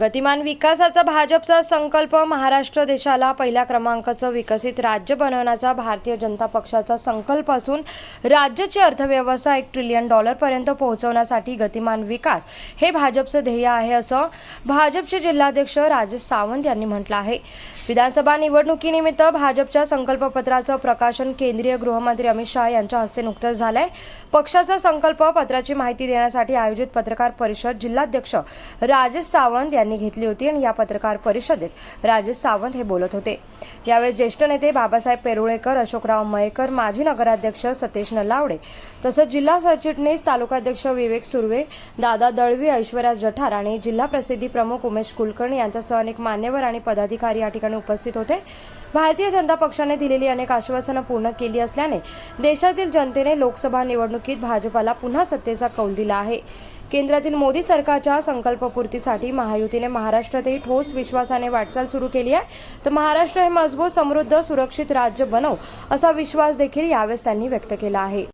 गतिमान विकासाचा भाजपचा संकल्प महाराष्ट्र देशाला पहिल्या क्रमांकाचं विकसित राज्य बनवण्याचा भारतीय जनता पक्षाचा संकल्प असून राज्याची अर्थव्यवस्था एक ट्रिलियन डॉलरपर्यंत पोहोचवण्यासाठी गतिमान विकास हे भाजपचं ध्येय आहे असं भाजपचे जिल्हाध्यक्ष राजेश सावंत यांनी म्हटलं आहे. विधानसभा निवडणुकीनिमित्त भाजपच्या संकल्पपत्राचं प्रकाशन केंद्रीय गृहमंत्री अमित शहा यांच्या हस्ते नुकतंच झालंय. पक्षाचा संकल्प पत्राची माहिती देण्यासाठी आयोजित पत्रकार परिषद जिल्हाध्यक्ष राजेश सावंत यांनी घेतली होती आणि या पत्रकार परिषदेत राजेश सावंत हे बोलत होते. यावेळी ज्येष्ठ नेते बाबासाहेब पेरुळेकर अशोकराव मयेकर माजी नगराध्यक्ष सतेश नलावडे तसंच जिल्हा सरचिटणीस तालुकाध्यक्ष विवेक सुर्वे दादा दळवी ऐश्वर्या जठार आणि जिल्हा प्रसिद्धी प्रमुख उमेश कुलकर्णी यांच्यासह अनेक मान्यवर आणि पदाधिकारी या ठिकाणी उपस्थित होते. भारतीय जनता पक्षाने दिलेली अनेक आश्वासनं पूर्ण केली असल्याने देशातील जनतेने लोकसभा निवडणुकीत भाजपाला पुन्हा सत्तेचा कौल दिला आहे. केंद्रातील मोदी सरकारच्या संकल्पपूर्तीसाठी महायुतीने महाराष्ट्रातही ठोस विश्वासाने वाटचाल सुरू केली आहे. तर महाराष्ट्र हे मजबूत समृद्ध सुरक्षित राज्य बनव असा विश्वास देखील यावेळेस त्यांनी व्यक्त केला आहे.